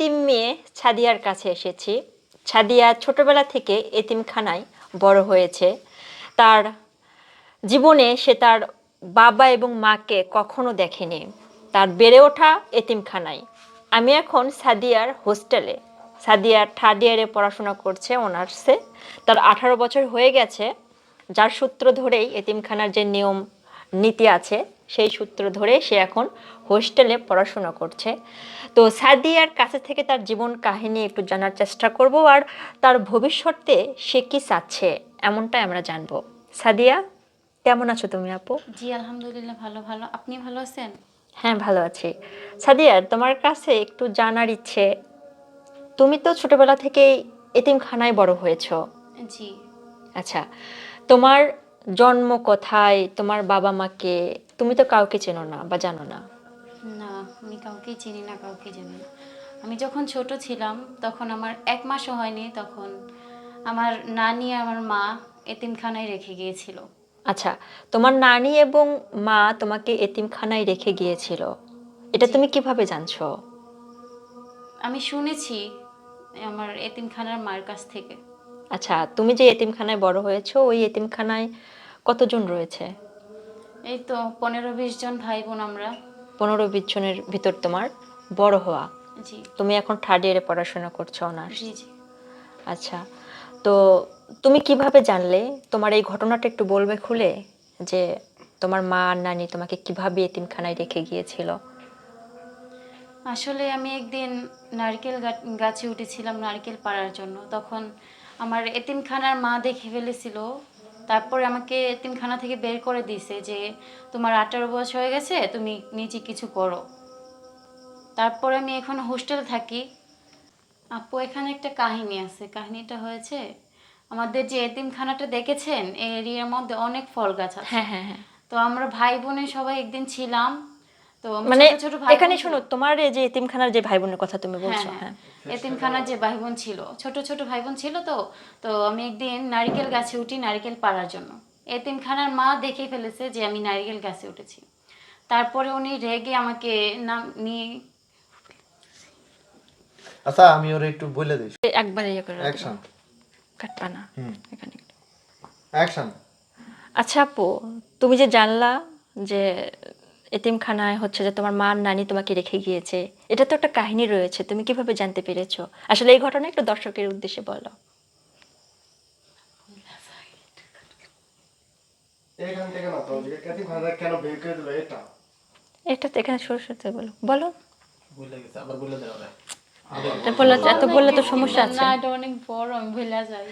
এতিম মেয়ে ছাদিয়ার কাছে এসেছি। ছাদিয়া ছোটবেলা থেকে এতিমখানায় বড় হয়েছে। তার জীবনে সে তার বাবা এবং মাকে কখনো দেখেনি। তার বেড়ে ওঠা এতিমখানায়। আমি এখন সাদিয়ার হোস্টেলে। সাদিয়া থার্ড ইয়ারে পড়াশোনা করছে অনার্সে। তার আঠারো বছর হয়ে গেছে। যার সূত্র ধরেই এতিমখানার যে নিয়ম নীতি আছে সেই সূত্র ধরে সে এখন হোস্টেলে পড়াশোনা করছে। তো সাদিয়ার কাছে থেকে তার জীবন কাহিনী একটু জানার চেষ্টা করব আর তার ভবিষ্যতে সে কি চাচ্ছে এমনটাই আমরা জানব। সাদিয়া কেমন আছো তুমি আপু? জি আলহামদুলিল্লাহ ভালো ভালো। আপনি ভালো আছেন? হ্যাঁ ভালো আছি। সাদিয়া তোমার কাছে একটু জানার ইচ্ছে। তুমি তো ছোটবেলা থেকেই এতিমখানায় বড় হয়েছো। জি। আচ্ছা তোমার জন্ম কোথায় তোমার বাবা মাকে তুমি তো কাউকে চেনো না বা জানো না? না আমি কাউকেই চিনি না কাউকে জানি না। আমি যখন ছোট ছিলাম তখন আমার এক মাসও হয়নি তখন আমার নানি আমার মা এতিমখানায় রেখে গিয়েছিল। আচ্ছা তোমার নানি এবং মা তোমাকে এতিমখানায় রেখে গিয়েছিল। এটা তুমি কীভাবে জানছো? আমি শুনেছি আমার এতিমখানার মার কাছ থেকে। আচ্ছা তুমি যে এতিমখানায় বড় হয়েছো ওই এতিমখানায় কতজন রয়েছে? এই তো পনেরো বিশ জন ভাই বোন আমরা। পনেরো বিশ জনের ভিতর তোমার বড় হওয়া। জি। তুমি এখন থার্ড ইয়ারে পড়াশোনা করছ অনার্স জি জি। আচ্ছা তো তুমি কীভাবে জানলে? তোমার এই ঘটনাটা একটু বলবে খুলে? যে তোমার মা আর নানি তোমাকে কীভাবে এতিমখানায় রেখে গিয়েছিল? আসলে আমি একদিন নারকেল গাছে উঠেছিলাম নারকেল পাড়ার জন্য। তখন আমার এতিমখানার মা দেখে ফেলেছিল। তারপরে আমাকে এতিমখানা থেকে বের করে দিয়েছে যে তোমার আঠারো বয়স হয়ে গেছে তুমি নিজে কিছু করো। তারপরে আমি এখন হোস্টেলে থাকি। আপু এখানে একটা কাহিনী আছে। কাহিনীটা হয়েছে আমাদের যে এতিমখানাটা দেখেছেন এই এরিয়ার মধ্যে অনেক ফল গাছ আছে। হ্যাঁ হ্যাঁ হ্যাঁ। তো আমরা ভাই বোনের সবাই একদিন ছিলাম মানে ছোট ছোট ভাই এখানে শোনো তোমার যে এতিমখানার যে ভাই বোনের কথা তুমি বলছো হ্যাঁ। হ্যাঁ। এতিমখানার যে ভাই বোন ছিল ছোট ছোট ভাই বোন ছিল তো তো আমি একদিন নারকেল গাছে উঠি নারকেল পাড়ার জন্য। এতিমখানার মা দেখে ফেলেছে যে আমি নারকেল গাছে উঠেছি। তারপরে উনি রেগে আমাকে নাম নিয়ে আচ্ছা আমি ওরে একটু বলে দিই। একবার ইয়ে করে অ্যাকশন। কাটবা না। হুম। এখানে অ্যাকশন। আচ্ছা আপু তুমি যে জানলা যে এতিমখানায় হচ্ছে যে তোমার মা নানি তোমাকে রেখে গিয়েছে। এটা তো একটা কাহিনী রয়েছে তুমি কীভাবে জানতে পেরেছ? আসলে এই ঘটনা একটু দর্শকের উদ্দেশ্যে বলো। এখান থেকে না তো কেতিম কেন বের করে দিল এটা? এটা তো এখানে সরু সরতে বলো। বলো। ভুলে গেছে আবার বলে বললে তো সমস্যা আছে। না এটা অনেক বড় আমি ভুলে যাই।